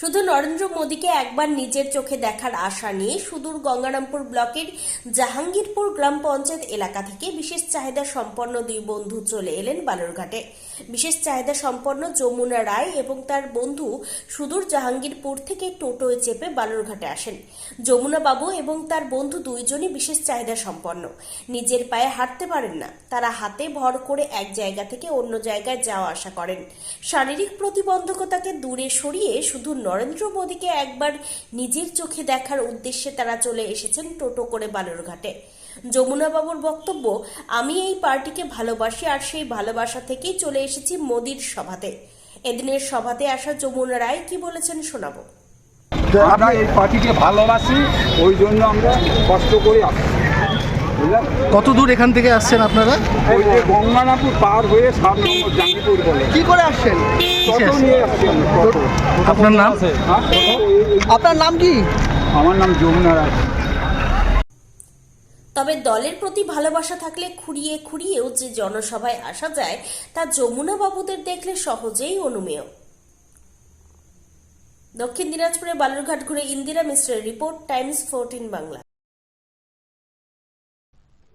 শুধু নরেন্দ্র মোদীকে একবার নিজের চোখে দেখার আশা নিয়ে সুদূর গঙ্গারামপুর ব্লকের জাহাঙ্গীরপুর গ্রাম পঞ্চায়েত এলাকা থেকে বিশেষ চাহিদা সম্পন্ন দুই বন্ধু চলে এলেন বালুরঘাটে। বিশেষ চাহিদা সম্পন্ন যমুনা রায় এবং তার বন্ধু সুদূর জাহাঙ্গীরপুর থেকে টোটোয় চেপে বালুরঘাটে আসেন। যমুনা বাবু এবং তার বন্ধু দুইজনই বিশেষ চাহিদা সম্পন্ন। নিজের পায়ে হাঁটতে পারেন না। তারা হাতে ভর করে এক জায়গা থেকে অন্য জায়গায় যাওয়া আসা করেন। শারীরিক প্রতিবন্ধকতাকে দূরে সরিয়ে শুধু নরেন্দ্র মোদীকে একবার নিজের চোখে দেখার উদ্দেশ্যে তারা চলে এসেছেন টোটো করে বালুরঘাটে। যমুনা বাবুর বক্তব্য, আমি এই পার্টিকে ভালোবাসি আর সেই ভালোবাসা থেকেই চলে এসেছি মোদীর সভাতে। এদিনের সভাতে আসা যমুনা রায় কি বলেছেন শোনাবো। আমরা এই পার্টিকে ভালোবাসি, ওই জন্য আমরা কষ্ট করে আসি কত দূর এখান থেকে আসছেন আপনারা? ওই যে গঙ্গানাপুর পার হয়ে সাত নম্বর জাঙ্গিপুর বলে। কি করে আসছেন? টোটো নিয়ে আসছি টোটো। আপনার নাম? হ্যাঁ, আপনার নাম কি? আমার নাম যমুনা রায়। তবে দলের প্রতি ভালোবাসা থাকলে খুঁড়িয়ে খুঁড়িয়েও যে জনসভায় আসা যায় তা যমুনা বাবুদের দেখলে সহজেই অনুমেয়। দক্ষিণ দিনাজপুরে বালুরঘাট ঘুরে ইন্দিরা মিশ্রের রিপোর্ট টাইমস ফোরটিন বাংলা।